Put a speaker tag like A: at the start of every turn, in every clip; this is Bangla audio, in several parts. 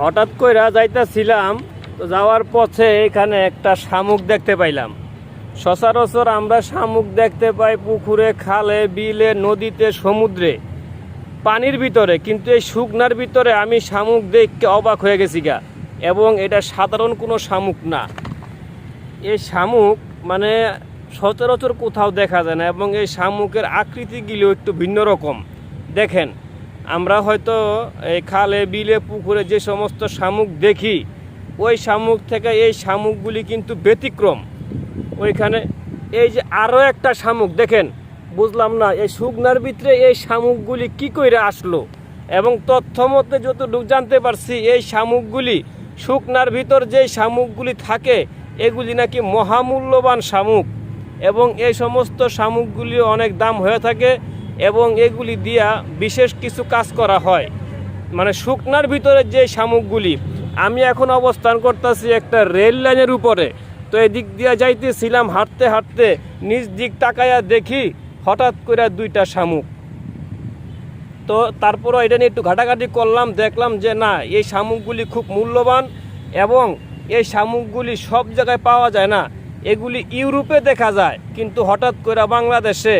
A: হঠাৎ কইরা যাইতাছিলাম, তো যাওয়ার পথে এখানে একটা শামুক দেখতে পাইলাম। সচরাচর আমরা শামুক দেখতে পাই পুকুরে, খালে, বিলে, নদীতে, সমুদ্রে, পানির ভিতরে। কিন্তু এই শুকনার ভিতরে আমি শামুক দেখতে অবাক হয়ে গেছি গা, এবং এটা সাধারণ কোনো শামুক না। এই শামুক মানে সচরাচর কোথাও দেখা যায় না, এবং এই শামুকের আকৃতিগুলিও একটু ভিন্ন রকম। দেখেন আমরা হয়তো এই খালে, বিলে, পুকুরে যে সমস্ত শামুক দেখি, ওই শামুক থেকে এই শামুকগুলি কিন্তু ব্যতিক্রম। ওইখানে এই যে আরও একটা শামুক, দেখেন, বুঝলাম না, এই শুকনার ভিতরে এই শামুকগুলি কি করে আসলো? এবং তথ্য মতে যতটুকু জানতে পারছি, এই শামুকগুলি, শুকনার ভিতর যে শামুকগুলি থাকে, এগুলি নাকি মহামূল্যবান শামুক। এবং এই সমস্ত শামুকগুলি অনেক দাম হয়ে থাকে। এবং এগুলি দিয়া বিশেষ কিছু কাজ করা হয়। মানে শুকনার ভিতরে যে শামুকগুলি, আমি এখন অবস্থান করতেছি একটা রেল লাইনের উপরে। তো এদিক দিয়ে যাইতেছিলাম, হাঁটতে হাঁটতে নিজ দিক তাকায়া দেখি হঠাৎ করে দুইটা শামুক। তো তারপরও এটা নিয়ে একটু ঘাটাঘাটি করলাম, দেখলাম যে না, এই শামুকগুলি খুব মূল্যবান এবং এই শামুকগুলি সব জায়গায় পাওয়া যায় না। এগুলি ইউরোপে দেখা যায়, কিন্তু হঠাৎ করে বাংলাদেশে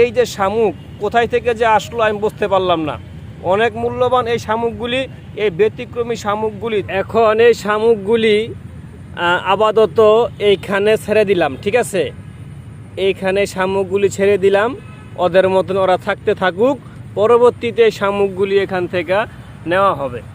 A: এই যে শামুক কোথায় থেকে যে আসলো আমি বুঝতে পারলাম না। অনেক মূল্যবান এই শামুকগুলি, এই ব্যতিক্রমী শামুকগুলি, এখন এই শামুকগুলি আপাতত এইখানে ছেড়ে দিলাম, ঠিক আছে? এইখানে শামুকগুলি ছেড়ে দিলাম, ওদের মতন ওরা থাকতে থাকুক, পরবর্তীতে শামুকগুলি এখান থেকে নেওয়া হবে।